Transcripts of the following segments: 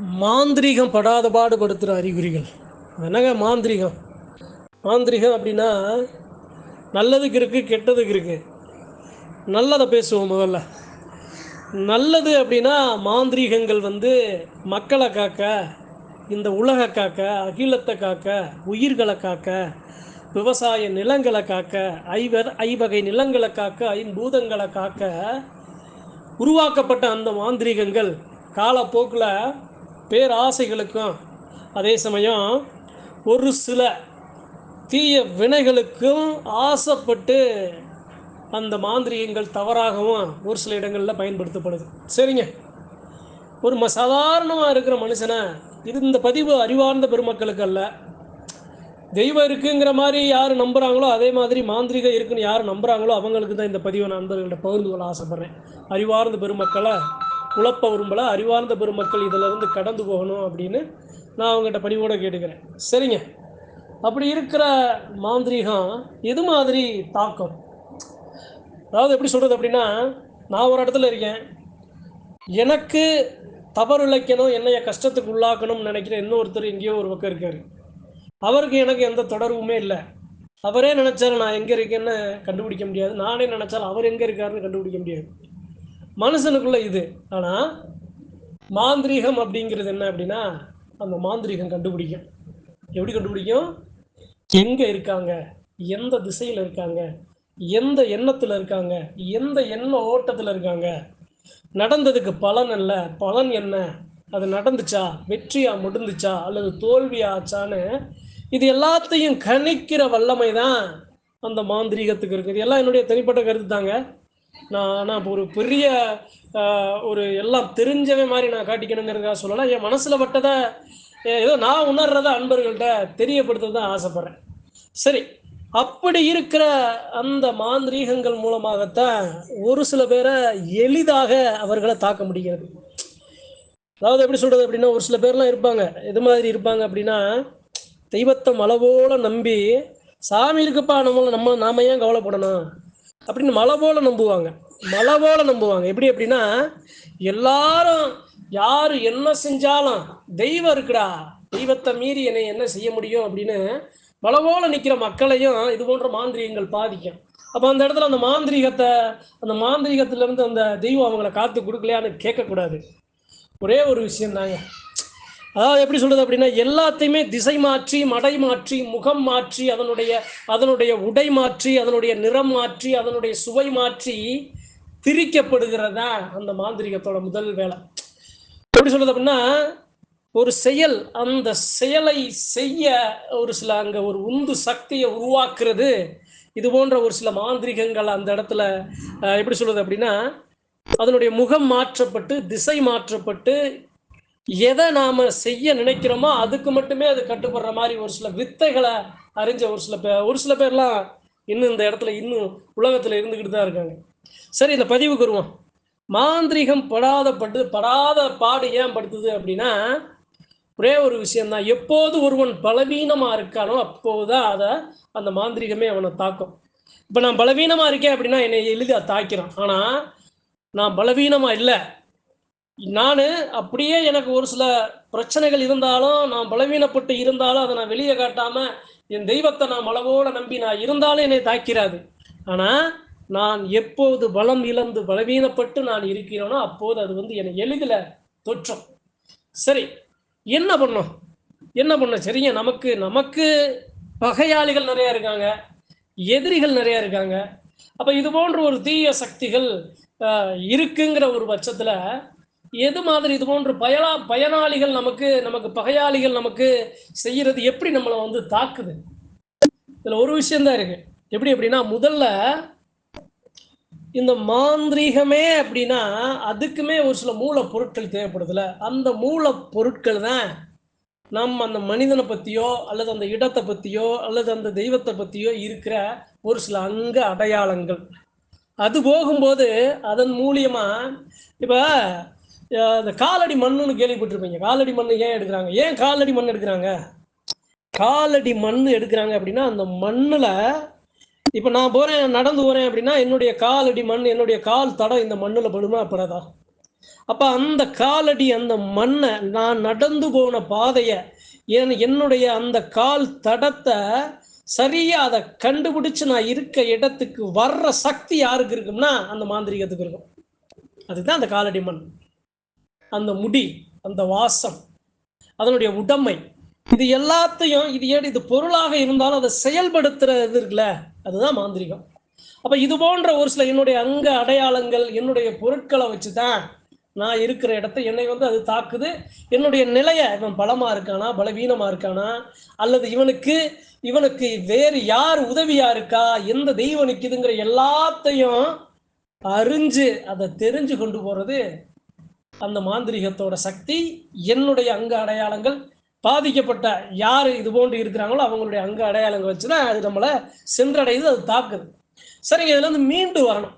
மாந்திரீகம் படாத பாடுபடுத்துகிற அறிகுறிகள். என்னங்க மாந்திரீகம்? மாந்திரீகம் அப்படின்னா நல்லதுக்கு இருக்குது கெட்டதுக்கு இருக்குது நல்லதை பேசுவோம் முதல்ல. நல்லது அப்படின்னா மாந்திரீகங்கள் வந்து மக்களை காக்க இந்த உலக காக்க அகிலத்தை காக்க உயிர்களை காக்க விவசாய நிலங்களை காக்க ஐவர் ஐவகை நிலங்களை காக்க ஐம்பூதங்களை காக்க உருவாக்கப்பட்ட அந்த மாந்திரீகங்கள். காலப்போக்கில் பேராசைகளுக்கும் அதே சமயம் ஒரு சில தீய வினைகளுக்கும் ஆசைப்பட்டு அந்த மாந்திரீகங்கள் தவறாகவும் ஒரு சில இடங்களில் பயன்படுத்தப்படுது. சரிங்க? ஒரு ம சாதாரணமாக இருக்கிற மனுஷனை இது இந்த பதிவு அறிவார்ந்த பெருமக்களுக்கு அல்ல. தெய்வம் இருக்குங்கிற மாதிரி யார் நம்புகிறாங்களோ அதே மாதிரி மாந்திரிகம் இருக்குன்னு யார் நம்புகிறாங்களோ அவங்களுக்கு தான் இந்த பதிவை நண்பர்கள்ட்ட பகிர்ந்து கொள்ள ஆசைப்பட்றேன். அறிவார்ந்த பெருமக்களை குழப்ப விரும்பல அறிவார்ந்த பெருமக்கள் இதில் இருந்து கடந்து போகணும் அப்படின்னு நான் அவங்ககிட்ட பணிவோட கேட்டுக்கிறேன். சரிங்க. அப்படி இருக்கிற மாந்திரீகம் எது மாதிரி தாக்கம்? அதாவது எப்படி சொல்கிறது அப்படின்னா நான் ஒரு இடத்துல இருக்கேன். எனக்கு தவறு இழைக்கணும் என்னைய கஷ்டத்துக்கு உள்ளாக்கணும்னு நினைக்கிற இன்னொருத்தர் எங்கேயோ ஒரு பக்கம் இருக்கார். அவருக்கு எனக்கு எந்த தொடர்புமே இல்லை. அவரே நினச்சாலும் நான் எங்கே இருக்கேன்னு கண்டுபிடிக்க முடியாது. நானே நினச்சாலும் அவர் எங்கே இருக்காருன்னு கண்டுபிடிக்க முடியாது. மனுஷனுக்குள்ள இது. ஆனால் மாந்திரீகம் அப்படிங்கிறது என்ன அப்படின்னா அந்த மாந்திரீகம் கண்டுபிடிக்கும். எப்படி கண்டுபிடிக்கும்? எங்கே இருக்காங்க? எந்த திசையில் இருக்காங்க? எந்த எண்ணத்தில் இருக்காங்க? எந்த எண்ண ஓட்டத்தில் இருக்காங்க? நடந்ததுக்கு பலன் அல்ல பலன் என்ன? அது நடந்துச்சா? வெற்றியா? முடிந்துச்சா அல்லது தோல்வியா ஆச்சான்னு இது எல்லாத்தையும் கணிக்கிற வல்லமை தான் அந்த மாந்திரீகத்துக்கு இருக்குது எல்லாம் என்னுடைய தனிப்பட்ட கருத்து தாங்க நான் நான் இப்போ ஒரு பெரிய ஒரு எல்லாம் தெரிஞ்சவே மாதிரி நான் காட்டிக்கணுங்கிறதுக்காக சொல்லலாம் என் மனசில் பட்டதை ஏதோ நான் உணர்றத அன்பர்கள்ட்ட தெரியப்படுத்துறது தான் ஆசைப்பட்றேன். சரி அப்படி இருக்கிற அந்த மாந்திரீகங்கள் மூலமாகத்தான் ஒரு சில பேரை எளிதாக அவர்களை தாக்க முடிகிறது. அதாவது எப்படி சொல்றது அப்படின்னா ஒரு சில பேர்லாம் இருப்பாங்க. எது மாதிரி இருப்பாங்க அப்படின்னா தெய்வத்தை மலை நம்பி சாமி இருக்குப்பா நம்மளை நம்ம நாம ஏன் கவலைப்படணும்? அப்படின்னு மலை போல நம்புவாங்க. மலை போல நம்புவாங்க. எப்படி அப்படின்னா எல்லாரும் யாரு என்ன செஞ்சாலும் தெய்வம் இருக்குடா தெய்வத்தை மீறி என்னை என்ன செய்ய முடியும் அப்படின்னு மலை போல நிற்கிற மக்களையும் இது போன்ற மாந்திரீகங்கள் பாதிக்கும். அப்போ அந்த இடத்துல அந்த மாந்திரீகத்தை அந்த மாந்திரீகத்திலேருந்து அந்த தெய்வம் அவங்கள காத்து கொடுக்கலையான்னு கேட்கக்கூடாது. ஒரே ஒரு விஷயம் தாங்க அதாவது எப்படி சொல்றது அப்படின்னா எல்லாத்தையுமே திசை மாற்றி மடை மாற்றி முகம் மாற்றி அதனுடைய அதனுடைய உடை மாற்றி அதனுடைய நிறம் மாற்றி அதனுடைய சுவை மாற்றி திரிக்கப்படுகிறதா அந்த மாந்திரிகத்தோட முதல் வேலை. எப்படி சொல்றது அப்படின்னா ஒரு செயல் அந்த செயலை செய்ய ஒரு சில அங்க ஒரு உந்து சக்தியை உருவாக்குறது இது போன்ற ஒரு சில மாந்திரிகங்கள் அந்த இடத்துல அஹ், எப்படி சொல்றது அப்படின்னா அதனுடைய முகம் மாற்றப்பட்டு திசை மாற்றப்பட்டு எதை நாம செய்ய நினைக்கிறோமோ அதுக்கு மட்டுமே அது கட்டுப்படுற மாதிரி ஒரு சில வித்தைகளை அறிஞ்ச ஒரு சில பேர் ஒரு சில பேர்லாம் இன்னும் இந்த இடத்துல இன்னும் உலகத்துல இருந்துக்கிட்டு தான் இருக்காங்க. சரி இந்த பதிவுக்கு வருவோம். மாந்திரிகம் படாத பட்டு படாத பாடு ஏன் படுத்துது அப்படின்னா ஒரே ஒரு விஷயம்தான். எப்போது ஒருவன் பலவீனமாக இருக்கானோ அப்போதுதான் அதை அந்த மாந்திரிகமே அவனை தாக்கும். இப்போ நான் பலவீனமாக இருக்கேன் அப்படின்னா என்னை எளிதாக தாக்கிறான் ஆனால் நான் பலவீனமாக இல்லை. நான் அப்படியே எனக்கு ஒரு சில பிரச்சனைகள் இருந்தாலும் நான் பலவீனப்பட்டு இருந்தாலும் அதை நான் வெளியே காட்டாம என் தெய்வத்தை நான் அளவோட நம்பி நான் இருந்தாலும் என்னை தாக்கிறாது. ஆனா நான் எப்போது பலம் இழந்து பலவீனப்பட்டு நான் இருக்கிறேனோ அப்போது அது வந்து என்னை எளிதில் தொற்றும். சரி என்ன பண்ணோம்? என்ன பண்ணோம்? சரிங்க நமக்கு நமக்கு பகையாளிகள் நிறைய இருக்காங்க எதிரிகள் நிறைய இருக்காங்க. அப்ப இது போன்ற ஒரு தீய சக்திகள் இருக்குங்கிற ஒரு பட்சத்துல எது மாதிரி இது போன்ற பயனா பயனாளிகள் நமக்கு நமக்கு பகையாளிகள் நமக்கு செய்யறது எப்படி நம்மளை வந்து தாக்குது? இதுல ஒரு விஷயம்தான் இருக்கு. எப்படி அப்படின்னா முதல்ல இந்த மாந்திரீகமே அப்படின்னா அதுக்குமே ஒரு சில மூல பொருட்கள் தேவைப்படுதுல. அந்த மூல பொருட்கள் தான் நம்ம அந்த மனிதனை பத்தியோ அல்லது அந்த இடத்தை பத்தியோ அல்லது அந்த தெய்வத்தை பத்தியோ இருக்கிற ஒரு சில அங்க அடையாளங்கள். அது போகும்போது அதன் மூலியமா இப்போ இந்த காலடி மண்ணுன்னு கேள்விப்பட்டிருப்பீங்க. காலடி மண் ஏன் எடுக்கிறாங்க? ஏன் காலடி மண் எடுக்கிறாங்க? காலடி மண் எடுக்கிறாங்க அப்படின்னா அந்த மண்ணில் இப்போ நான் போகிறேன் நடந்து போகிறேன் அப்படின்னா என்னுடைய காலடி மண் என்னுடைய கால் தடம் இந்த மண்ணில் படுமா? படாதா? அப்போ அந்த காலடி அந்த மண்ணை நான் நடந்து போன பாதையை என் என்னுடைய அந்த கால் தடத்தை சரியாக அதை கண்டுபிடிச்சு நான் இருக்க இடத்துக்கு வர்ற சக்தி யாருக்கு இருக்கும்னா அந்த மாந்திரிகத்துக்கு இருக்கும். அதுதான் அந்த காலடி மண். அந்த முடி அந்த வாசம் அதனுடைய உடமை இது எல்லாத்தையும் இது ஏன் இது பொருளாக இருந்தாலும் அதை செயல்படுத்துறது இருக்குல்ல அதுதான் மாந்திரிகம். அப்ப இது போன்ற ஒரு சில என்னுடைய அங்க அடையாளங்கள் என்னுடைய பொருட்களை வச்சு தான் நான் இருக்கிற இடத்த என்னை வந்து அது தாக்குது. என்னுடைய நிலையை இவன் பலமா இருக்கானா பலவீனமா இருக்கானா அல்லது இவனுக்கு இவனுக்கு வேறு யார் உதவியா இருக்கா எந்த தெய்வம் நிற்குதுங்கிற எல்லாத்தையும் அறிஞ்சு அதை தெரிஞ்சு கொண்டு போறது அந்த மாந்திரிகத்தோட சக்தி என்னுடைய அங்க அடையாளங்கள் பாதிக்கப்பட்ட யார் இது போன்று இருக்கிறாங்களோ அவங்களுடைய அங்க அடையாளங்கள் வச்சுதான் அது நம்மளை சென்றடையுது அது தாக்குது. சரிங்க இதுல இருந்து மீண்டு வரணும்.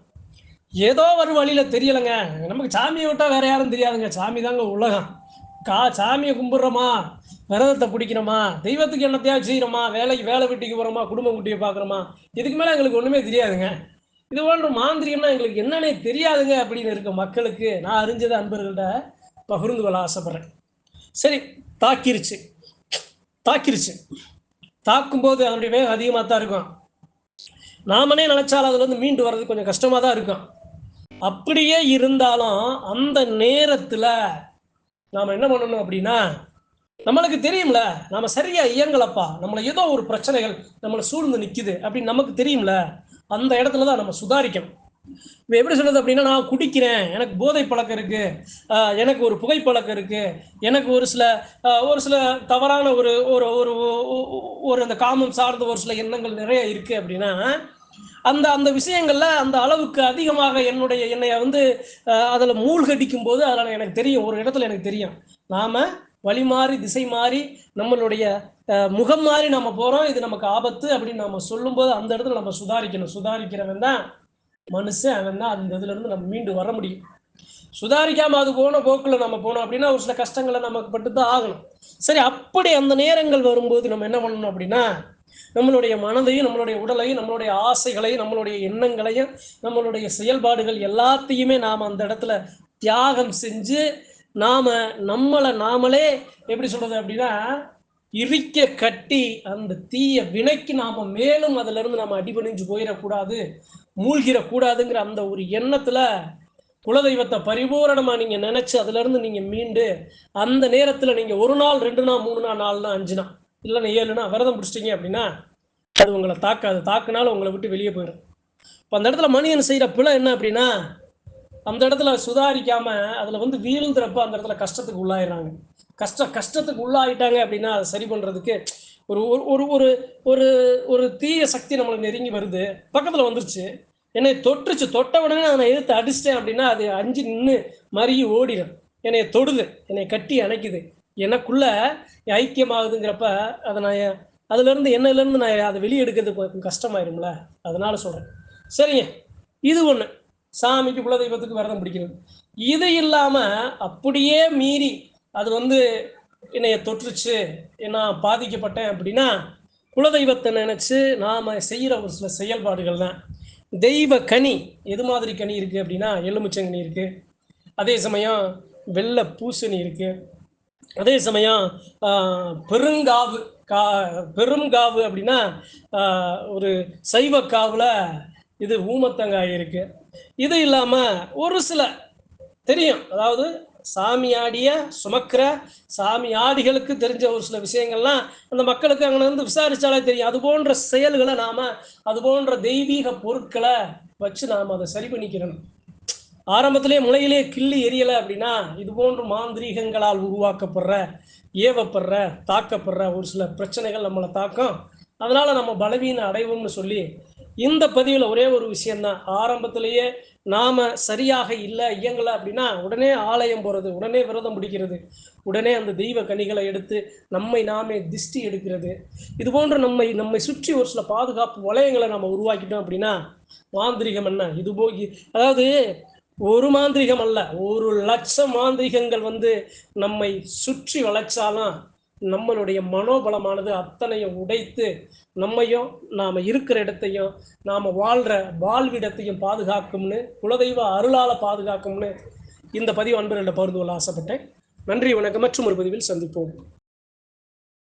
ஏதோ ஒரு வழியில தெரியலைங்க. நமக்கு சாமியை விட்டா வேற யாரும் தெரியாதுங்க. சாமி தாங்க உலகம். கா சாமியை கும்பிட்றோமா? விரதத்தை பிடிக்கிறோமா தெய்வத்துக்கு என்னத்தையாவது செய்யணுமா? வேலைக்கு வேலை வெட்டிக்கு போகிறோமா குடும்ப குட்டியை பார்க்குறோமா இதுக்கு மேலே எங்களுக்கு ஒன்றுமே தெரியாதுங்க. இது போன்ற மாந்திரியம்னா எங்களுக்கு என்னன்னே தெரியாதுங்க அப்படின்னு இருக்க மக்களுக்கு நான் அறிஞ்சதை அன்பர்கள்ட்ட பகிர்ந்து கொள்ள ஆசைப்படுறேன். சரி தாக்கிருச்சு. தாக்கிருச்சு. தாக்கும்போது அவனுடைய வேகம் அதிகமாக தான் இருக்கும். நாமனே நினைச்சாலும் அதுலேருந்து மீண்டு வர்றது கொஞ்சம் கஷ்டமாக தான் இருக்கும். அப்படியே இருந்தாலும் அந்த நேரத்தில் நாம் என்ன பண்ணணும் அப்படின்னா நம்மளுக்கு தெரியும்ல நாம சரியா இயங்கலப்பா. நம்மளை ஏதோ ஒரு பிரச்சனைகள் நம்மளை சூழ்ந்து நிற்கிது அப்படின்னு நமக்கு தெரியும்ல. அந்த இடத்துல தான் நம்ம சுதாரிக்கணும். இப்போ எப்படி சொல்கிறது அப்படின்னா நான் குடிக்கிறேன் எனக்கு போதை பழக்கம் இருக்குது எனக்கு ஒரு புகைப்பழக்கம் இருக்குது எனக்கு ஒரு சில ஒரு சில தவறான ஒரு ஒரு ஒரு ஒரு அந்த காமம் சார்ந்த ஒரு சில எண்ணங்கள் நிறைய இருக்குது அப்படின்னா அந்த அந்த விஷயங்களில் அந்த அளவுக்கு அதிகமாக என்னுடைய என்னை வந்து அதில் மூழ்கடிக்கும் போது அதில் எனக்கு தெரியும் ஒரு இடத்துல எனக்கு தெரியும். நாம் வழி மாறி திசை மாறி நம்மளுடைய முகம் மாறி நம்ம போகிறோம் இது நமக்கு ஆபத்து அப்படின்னு நம்ம சொல்லும்போது அந்த இடத்துல நம்ம சுதாரிக்கணும். சுதாரிக்கிறவன் தான் மனுஷன். அவன் தான் அந்த இதுலேருந்து நம்ம மீண்டு வர முடியும். சுதாரிக்காம அது போன போக்கில் நம்ம போனோம் அப்படின்னா ஒரு சில கஷ்டங்களை நமக்கு பட்டு தான் ஆகணும். சரி அப்படி அந்த நேரங்கள் வரும்போது நம்ம என்ன பண்ணணும் அப்படின்னா நம்மளுடைய மனதையும் நம்மளுடைய உடலையும் நம்மளுடைய ஆசைகளையும் நம்மளுடைய எண்ணங்களையும் நம்மளுடைய செயல்பாடுகள் எல்லாத்தையுமே நாம் அந்த இடத்துல தியாகம் செஞ்சு நாம நம்மளை நாமளே எப்படி சொல்றது அப்படின்னா இறுக்க கட்டி அந்த தீய வினைக்கு நாம மேலும் அதுல இருந்து நாம அடிபணிஞ்சு போயிடக்கூடாது மூழ்கிடக்கூடாதுங்கிற அந்த ஒரு எண்ணத்துல குலதெய்வத்தை பரிபூரணமா நீங்க நினைச்சு அதுல இருந்து நீங்க மீண்டு அந்த நேரத்துல நீங்க ஒரு நாள் ரெண்டு நாள் மூணு நாள் நாலு நாள் அஞ்சு நாள் இல்லைன்னா ஏழுனா விரதம் பிடிச்சிட்டீங்க அப்படின்னா அது உங்களை தாக்காது. தாக்குனாலும் உங்களை விட்டு வெளியே போயிடும். இப்போ அந்த இடத்துல மனிதன் செய்கிற பிழை என்ன அப்படின்னா அந்த இடத்துல சுதாரிக்காம அதுல வந்து வீழ்ந்துறப்ப அந்த இடத்துல கஷ்டத்துக்கு உள்ளாயிடுறாங்க. கஷ்ட கஷ்டத்துக்கு உள்ளாயிட்டாங்க அப்படின்னா அதை சரி பண்றதுக்கு ஒரு ஒரு- ஒரு ஒரு ஒரு ஒரு தீய சக்தி நம்மளுக்கு நெருங்கி வருது. பக்கத்துல வந்துருச்சு. என்னை தொட்டுருச்சு தொட்ட உடனே நான் எதிர்த்து அடிச்சிட்டேன் அப்படின்னா அது அஞ்சு நின்று மறியும் ஓடிடும் என்னை தொடுது. என்னை கட்டி அணைக்குது. எனக்குள்ள ஐக்கியமாகுதுங்கிறப்ப அதை நான் அதுலேருந்து அதுல நான் அதை வெளியே எடுக்கிறது கஷ்டமாயிரும்ல. அதனால சொல்கிறேன் சரிங்க. இது ஒன்று சாமிக்கு குலதெய்வத்துக்கு விரதம் பிடிக்கிறது. இது இல்லாம அப்படியே மீறி அது வந்து என்னைய தொற்றுச்சு நான் பாதிக்கப்பட்டேன் அப்படின்னா குலதெய்வத்தை நினச்சி நாம் செய்கிற ஒரு சில செயல்பாடுகள் தான். தெய்வ கனி எது மாதிரி கனி இருக்குது அப்படின்னா எலுமிச்சங்கனி இருக்குது அதே சமயம் வெள்ளை பூசணி இருக்குது அதே சமயம் பெருங்காவு கா பெருங்காவு அப்படின்னா ஒரு சைவ இது ஊமத்தங்காய் இருக்குது இது இல்லாம ஒரு சில தெரியும். அதாவது சாமி ஆடிய சுமக்கிற சாமியாடிகளுக்கு தெரிஞ்ச ஒரு சில விஷயங்கள்லாம் அந்த மக்களுக்கு அங்கே வந்து விசாரிச்சாலே தெரியும். அது போன்ற செயல்களை நாம அது போன்ற தெய்வீக பொருட்களை வச்சு நாம் அதை சரி பண்ணிக்கிறணும். ஆரம்பத்திலே முளையிலே கிள்ளி எரியலை அப்படின்னா இது போன்ற மாந்திரீகங்களால் உருவாக்கப்படுற ஏவப்படுற தாக்கப்படுற ஒரு சில பிரச்சனைகள் நம்மளை தாக்கம். அதனால நம்ம பலவீனம் அடைவோம்னு சொல்லி இந்த பதிவில் ஒரே ஒரு விஷயம்தான். ஆரம்பத்திலேயே நாம சரியாக இல்லை இயங்கலை அப்படின்னா உடனே ஆலயம் போகிறது உடனே விரதம் பிடிக்கிறது உடனே அந்த தெய்வ கனிகளை எடுத்து நம்மை நாமே திஷ்டி எடுக்கிறது. இது போன்ற நம்மை நம்மை சுற்றி ஒரு சில பாதுகாப்பு வளையங்களை நம்ம உருவாக்கிட்டோம் அப்படின்னா மாந்திரிகம் என்ன? இது போய் அதாவது ஒரு மாந்திரிகம் அல்ல ஒரு லட்சம் மாந்திரிகங்கள் வந்து நம்மை சுற்றி வளைச்சாலும் நம்மளுடைய மனோபலமானது அத்தனையும் உடைத்து நம்மையும் நாம் இருக்கிற இடத்தையும் நாம் வாழ்கிற வாழ்விடத்தையும் பாதுகாக்கும்னு குலதெய்வ அருளால் பாதுகாக்கும்னு இந்த பதிவு அன்பர்களிடம் பகிர்ந்து கொள்ள ஆசைப்பட்டேன். நன்றி வணக்கம். மற்றும் ஒரு பதிவில் சந்திப்போம்.